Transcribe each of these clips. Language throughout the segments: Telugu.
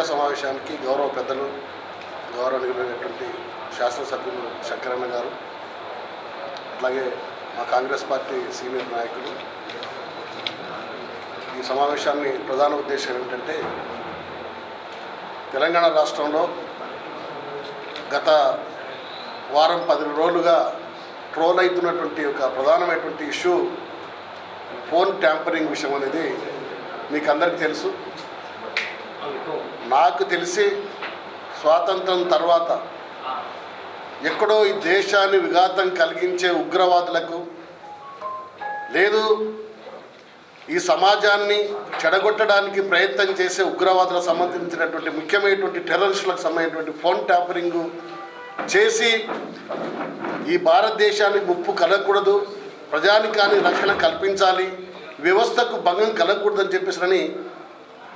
మీడియా సమావేశానికి గౌరవ పెద్దలు గౌరవనీయులైనటువంటి శాసనసభ్యులు శంకరన్న గారు అట్లాగే మా కాంగ్రెస్ పార్టీ సీనియర్ నాయకులు. ఈ సమావేశాన్ని ప్రధాన ఉద్దేశం ఏమిటంటే తెలంగాణ రాష్ట్రంలో గత వారం పది రోజులుగా ట్రోల్ అవుతున్నటువంటి ఒక ప్రధానమైనటువంటి ఇష్యూ ఫోన్ ట్యాంపరింగ్ విషయం అనేది మీకు అందరికీ తెలుసు. నాకు తెలిసి స్వాతంత్రం తర్వాత ఎక్కడో ఈ దేశాన్ని విఘాతం కలిగించే ఉగ్రవాదులకు లేదు ఈ సమాజాన్ని చెడగొట్టడానికి ప్రయత్నం చేసే ఉగ్రవాదులకు సంబంధించినటువంటి ముఖ్యమైనటువంటి టెర్రరిస్టులకు సంబంధించినటువంటి ఫోన్ ట్యాపరింగ్ చేసి ఈ భారతదేశానికి ముప్పు కలగకూడదు ప్రజానికాన్ని రక్షణ కల్పించాలి వ్యవస్థకు భంగం కలగకూడదని చెప్పేసి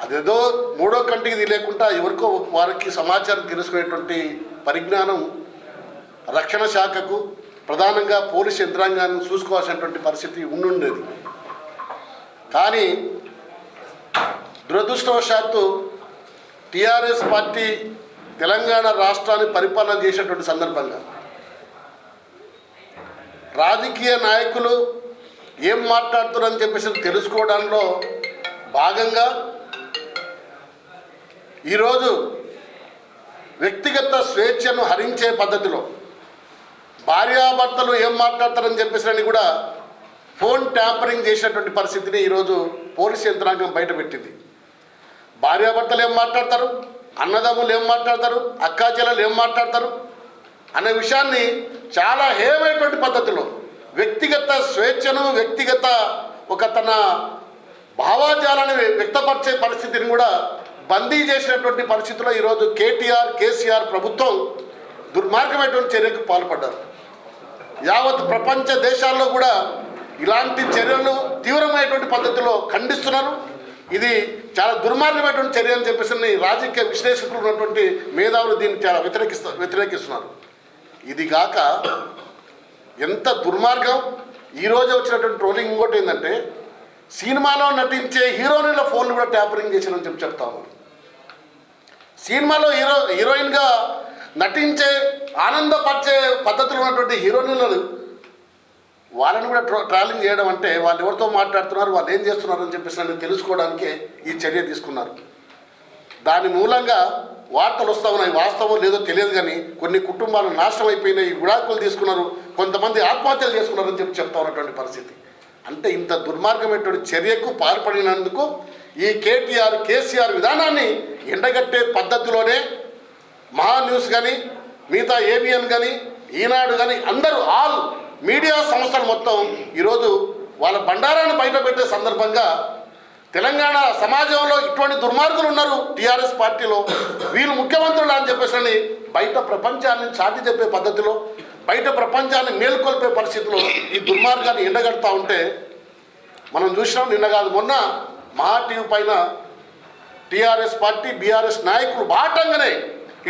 అదేదో మూడో కంటికి తెలియకుండా ఎవరికో వారికి సమాచారం తెలుసుకునేటువంటి పరిజ్ఞానం రక్షణ శాఖకు ప్రధానంగా పోలీస్ యంత్రాంగాన్ని చూసుకోవాల్సినటువంటి పరిస్థితి ఉండుండేది. కానీ దురదృష్టవశాత్తు టీఆర్ఎస్ పార్టీ తెలంగాణ రాష్ట్రాన్ని పరిపాలన చేసేటువంటి సందర్భంగా రాజకీయ నాయకులు ఏం మాట్లాడుతున్నారని చెప్పేసి తెలుసుకోవడంలో భాగంగా ఈరోజు వ్యక్తిగత స్వేచ్ఛను హరించే పద్ధతిలో భార్యాభర్తలు ఏం మాట్లాడతారని చెప్పేసి కూడా ఫోన్ ట్యాంపరింగ్ చేసినటువంటి పరిస్థితిని ఈరోజు పోలీస్ యంత్రాంగం బయటపెట్టింది. భార్యాభర్తలు ఏం మాట్లాడతారు? అన్నదమ్ములు ఏం మాట్లాడతారు? అక్కాచెల్లెలు ఏం మాట్లాడతారు? అనే విషయాన్ని చాలా హేమైనటువంటి పద్ధతిలో వ్యక్తిగత స్వేచ్ఛను వ్యక్తిగత ఒక తన భావాజాలను వ్యక్తపరిచే పరిస్థితిని కూడా బందీ చేసినటువంటి పరిస్థితుల్లో ఈరోజు కేటీఆర్ కేసీఆర్ ప్రభుత్వం దుర్మార్గమైనటువంటి చర్యకు పాల్పడ్డారు. యావత్ ప్రపంచ దేశాల్లో కూడా ఇలాంటి చర్యలు తీవ్రమైనటువంటి పద్ధతిలో ఖండిస్తున్నారు. ఇది చాలా దుర్మార్గమైనటువంటి చర్య అని చెప్పేసి రాజకీయ విశ్లేషకులు ఉన్నటువంటి మేధావులు దీన్ని చాలా వ్యతిరేకిస్తా వ్యతిరేకిస్తున్నారు. ఇది కాక ఎంత దుర్మార్గం. ఈరోజు వచ్చినటువంటి ట్రోలింగ్ ఇంకోటి ఏంటంటే సినిమాలో నటించే హీరోయిన్ల ఫోన్లు కూడా ట్యాపరింగ్ చేశారని చెప్పి చెప్తా ఉన్నారు. సినిమాలో హీరో హీరోయిన్గా నటించే ఆనందపరిచే పద్ధతులు ఉన్నటువంటి హీరోయిన్లు వాళ్ళని కూడా ట్రో ట్రావెలింగ్ చేయడం అంటే వాళ్ళు ఎవరితో మాట్లాడుతున్నారు వాళ్ళు ఏం చేస్తున్నారు అని చెప్పేసి నన్ను తెలుసుకోవడానికే ఈ చర్య తీసుకున్నారు. దాని మూలంగా వార్తలు వస్తా ఉన్నాయి. వాస్తవం లేదో తెలియదు కానీ కొన్ని కుటుంబాలు నాశనం అయిపోయినాయి విడాకులు తీసుకున్నారు కొంతమంది ఆత్మహత్యలు చేసుకున్నారని చెప్పి చెప్తా ఉన్నటువంటి పరిస్థితి. అంటే ఇంత దుర్మార్గమైనటువంటి చర్యకు పాల్పడినందుకు ఈ కేటీఆర్ కేసీఆర్ విధానాన్ని ఎండగట్టే పద్ధతిలోనే మహా న్యూస్ కానీ మిగతా ఏబిఎన్ కానీ ఈనాడు కానీ అందరూ ఆల్ మీడియా సంస్థలు మొత్తం ఈరోజు వాళ్ళ బండారాన్ని బయటపెట్టే సందర్భంగా తెలంగాణ సమాజంలో ఇటువంటి దుర్మార్గులు ఉన్నారు టీఆర్ఎస్ పార్టీలో. వీళ్ళు ముఖ్యమంత్రులు అని చెప్పేసి అని బయట ప్రపంచాన్ని చాటి చెప్పే పద్ధతిలో బయట ప్రపంచాన్ని మేల్కొల్పే పరిస్థితిలో ఈ దుర్మార్గాన్ని ఎండగడతా ఉంటే మనం చూసినాం నిన్న కాదు మొన్న మహా టీవీ పైన టీఆర్ఎస్ పార్టీ బీఆర్ఎస్ నాయకులు బాటంగానే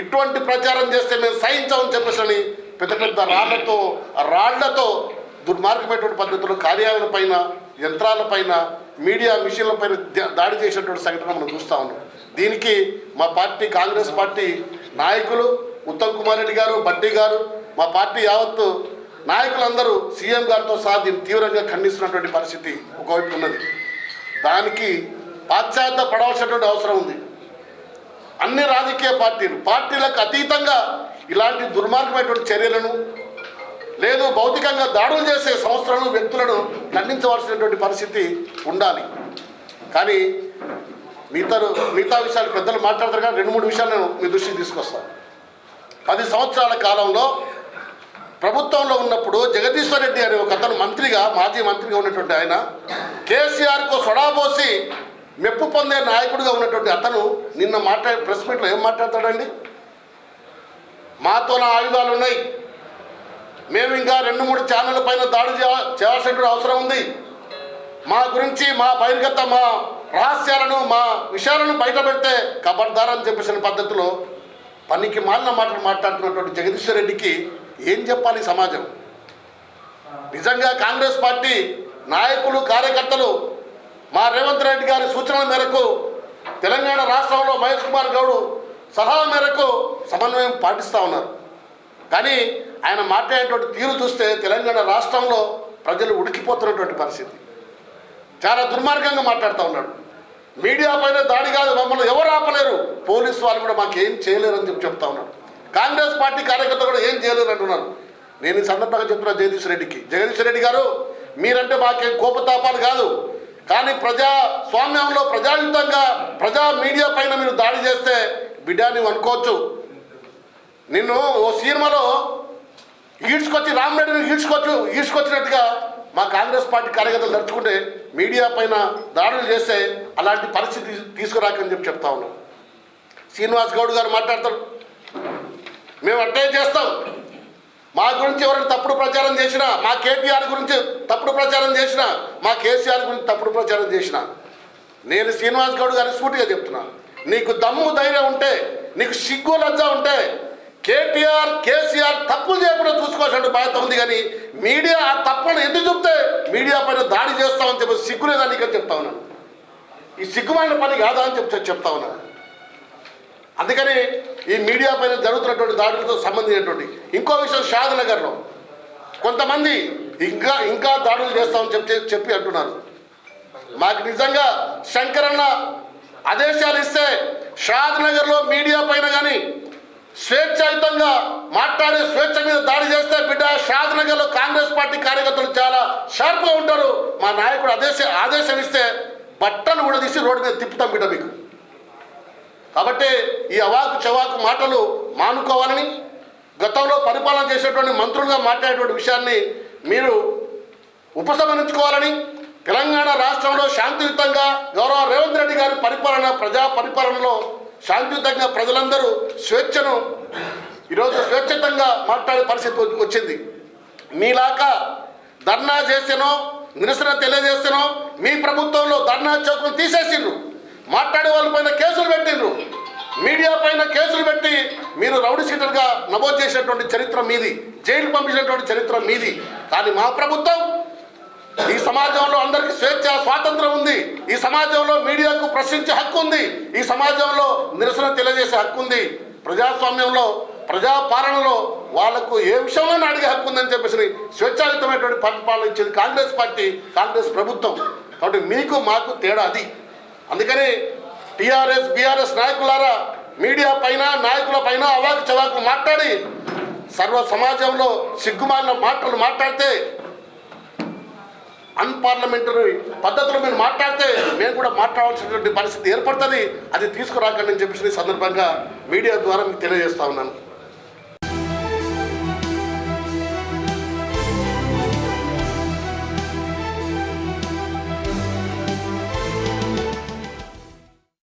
ఇటువంటి ప్రచారం చేస్తే మేము సహించామని చెప్పేసి పెద్ద పెద్ద రాళ్ళతో రాళ్ళతో దుర్మార్గమైనటువంటి పద్ధతులు కార్యాలయాల పైన యంత్రాలపైన మీడియా మిషన్ల పైన దాడి చేసినటువంటి సంఘటన మనం చూస్తా ఉన్నాం. దీనికి మా పార్టీ కాంగ్రెస్ పార్టీ నాయకులు ఉత్తమ్ కుమార్ రెడ్డి గారు బట్టి గారు మా పార్టీ యావత్తు నాయకులందరూ సీఎం గారితో సహా దీన్ని తీవ్రంగా ఖండిస్తున్నటువంటి పరిస్థితి ఒకవైపు ఉన్నది. దానికి పాశ్చాత్య పడవలసినటువంటి అవసరం ఉంది. అన్ని రాజకీయ పార్టీలు పార్టీలకు అతీతంగా ఇలాంటి దుర్మార్గమైనటువంటి చర్యలను లేదు భౌతికంగా దాడులు చేసే సంస్థలను వ్యక్తులను ఖండించవలసినటువంటి పరిస్థితి ఉండాలి. కానీ మిగతా మిగతా విషయాలు పెద్దలు మాట్లాడతారు కానీ రెండు మూడు విషయాలు నేను మీ దృష్టికి తీసుకొస్తాను. పది సంవత్సరాల కాలంలో ప్రభుత్వంలో ఉన్నప్పుడు జగదీశ్వర్ రెడ్డి అనే ఒక అతను మంత్రిగా మాజీ మంత్రిగా ఉన్నటువంటి ఆయన కేసీఆర్కు సొడాబోసి మెప్పు పొందే నాయకుడిగా ఉన్నటువంటి అతను నిన్న మాట్లాడే ప్రెస్ మీట్లో ఏం మాట్లాడతాడండి? మాతో నా ఆయుధాలు ఉన్నాయి. మేము ఇంకా రెండు మూడు ఛానళ్ళ పైన దాడి చేయ- చేయాల్సిన అవసరం ఉంది. మా గురించి మా బహిర్గత మా రహస్యాలను మా విషయాలను బయట పెడితే కబర్దార్ అని చెప్పేసిన పద్ధతిలో పనికి మాలిన మాటలు మాట్లాడుతున్నటువంటి జగదీశ్వర్ రెడ్డికి ఏం చెప్పాలి సమాజం? నిజంగా కాంగ్రెస్ పార్టీ నాయకులు కార్యకర్తలు మా రేవంత్ రెడ్డి గారి సూచనల మేరకు తెలంగాణ రాష్ట్రంలో మహేష్ కుమార్ గౌడ్ సలహా మేరకు సమన్వయం పాటిస్తూ ఉన్నారు. కానీ ఆయన మాట్లాడేటువంటి తీరు చూస్తే తెలంగాణ రాష్ట్రంలో ప్రజలు ఉడికిపోతున్నటువంటి పరిస్థితి. చాలా దుర్మార్గంగా మాట్లాడుతూ ఉన్నాడు. మీడియా పైన దాడి కాదు మమ్మల్ని ఎవరు ఆపలేరు? పోలీసు వాళ్ళు కూడా మాకు ఏం చేయలేరు అని చెప్పి చెప్తా ఉన్నాడు. కాంగ్రెస్ పార్టీ కార్యకర్తలు కూడా ఏం చేయలేరు అంటున్నారు. నేను ఈ సందర్భంగా చెప్తున్నా జగదీష్ రెడ్డికి. జగదీష్ రెడ్డి గారు మీరంటే మాకేం కోపతాపాలు కాదు. కానీ ప్రజా స్వామ్యంలో ప్రజాయుతంగా ప్రజా మీడియా పైన మీరు దాడి చేస్తే బిడ్డ నువ్వు అనుకోవచ్చు. నిన్ను ఓ సినిమాలో ఈడ్చుకొచ్చి రామరెడ్డిని ఈడ్చుకొచ్చు ఈడ్చుకొచ్చినట్టుగా మా కాంగ్రెస్ పార్టీ కార్యకర్తలు నడుచుకుంటే మీడియా పైన దాడులు చేస్తే అలాంటి పరిస్థితి తీసుకురాకని చెప్పి చెప్తా ఉన్నాం. శ్రీనివాస్ గౌడ్ గారు మాట్లాడతారు. మేము అట్టే చేస్తాం. మా గురించి ఎవరైనా తప్పుడు ప్రచారం చేసినా మా కేటీఆర్ గురించి ప్రచారం చేసినా మా కేసీఆర్ గురించి తప్పుడు ప్రచారం చేసినా. నేను శ్రీనివాస్ గౌడ్ గారిని సూటిగా చెప్తున్నా. నీకు దమ్ము ధైర్యం ఉంటే నీకు సిగ్గు లజ్జ ఉంటే కేటీఆర్ కేసీఆర్ తప్పులు చేయకుండా చూసుకోవాల్సిన బాధ్యత ఉంది కానీ మీడియా ఆ తప్పులను ఎందుకు చెప్తే మీడియా పైన దాడి చేస్తామని చెప్పి సిగ్గు లేదా నీకని చెప్తా ఉన్నాను ఈ సిగ్గుమైన పని కాదా అని చెప్తే చెప్తా ఉన్నాను అందుకని ఈ మీడియా పైన జరుగుతున్నటువంటి దాడులతో సంబంధించినటువంటి ఇంకో విషయం షాద్ నగర్లో. కొంతమంది ఇంకా ఇంకా దాడులు చేస్తామని చెప్పి చెప్పి అంటున్నారు. మాకు నిజంగా శంకరన్న ఆదేశాలు ఇస్తే షాద్ నగర్లో మీడియా పైన కానీ స్వేచ్ఛాయుతంగా మాట్లాడే స్వేచ్ఛ మీద దాడి చేస్తే బిడ్డ షాద్ నగర్లో కాంగ్రెస్ పార్టీ కార్యకర్తలు చాలా షార్ప్గా ఉంటారు. మా నాయకుడు ఆదేశ ఆదేశం ఇస్తే బట్టలు కూడా తీసి రోడ్డు మీద తిప్పుతాం బిడ్డ మీకు. కాబట్టి ఈ అవాకు చవాకు మాటలు మానుకోవాలని గతంలో పరిపాలన చేసేటువంటి మంత్రులుగా మాట్లాడేటువంటి విషయాన్ని మీరు ఉపసంహరించుకోవాలని తెలంగాణ రాష్ట్రంలో శాంతియుతంగా గౌరవ రేవంత్ రెడ్డి గారి పరిపాలన ప్రజా పరిపాలనలో శాంతియుతంగా ప్రజలందరూ స్వేచ్ఛను ఈరోజు స్వేచ్ఛతంగా మాట్లాడే పరిస్థితి వచ్చింది. మీలాగా ధర్నా చేస్తేనో నిరసన తెలియజేస్తేనో మీ ప్రభుత్వంలో ధర్నా చౌకులు తీసేసిండ్రు. మాట్లాడే వాళ్ళ పైన కేసులు పెట్టిండ్రు. మీడియా పైన కేసులు పెట్టి మీరు రౌడీ సీటర్గా నమోదు చేసినటువంటి చరిత్ర మీది జైలు పంపించినటువంటి చరిత్ర మీది. కానీ మా ప్రభుత్వం ఈ సమాజంలో అందరికీ స్వేచ్ఛ స్వాతంత్రం ఉంది. ఈ సమాజంలో మీడియాకు ప్రశ్నించే హక్కు ఉంది. ఈ సమాజంలో నిరసన తెలియజేసే హక్కు ఉంది. ప్రజాస్వామ్యంలో ప్రజాపాలనలో వాళ్ళకు ఏ విషయంలోనే అడిగే హక్కు ఉందని చెప్పేసి స్వేచ్ఛాయుతమైనటువంటి పరిపాలన ఇచ్చేది కాంగ్రెస్ పార్టీ కాంగ్రెస్ ప్రభుత్వం. కాబట్టి మీకు మాకు తేడా అది. అందుకని టీఆర్ఎస్ బీఆర్ఎస్ నాయకులారా మీడియా పైన నాయకుల పైన అవాకు చవాకులు మాట్లాడి సర్వ సమాజంలో సిగ్గుమాలిన మాటలు మాట్లాడితే అన్పార్లమెంటరీ పద్ధతులు మీరు మాట్లాడితే మేము కూడా మాట్లాడాల్సినటువంటి పరిస్థితి ఏర్పడుతుంది. అది తీసుకురాకండి అని చెప్పేసి సందర్భంగా మీడియా ద్వారా మీకు తెలియజేస్తా ఉన్నాను.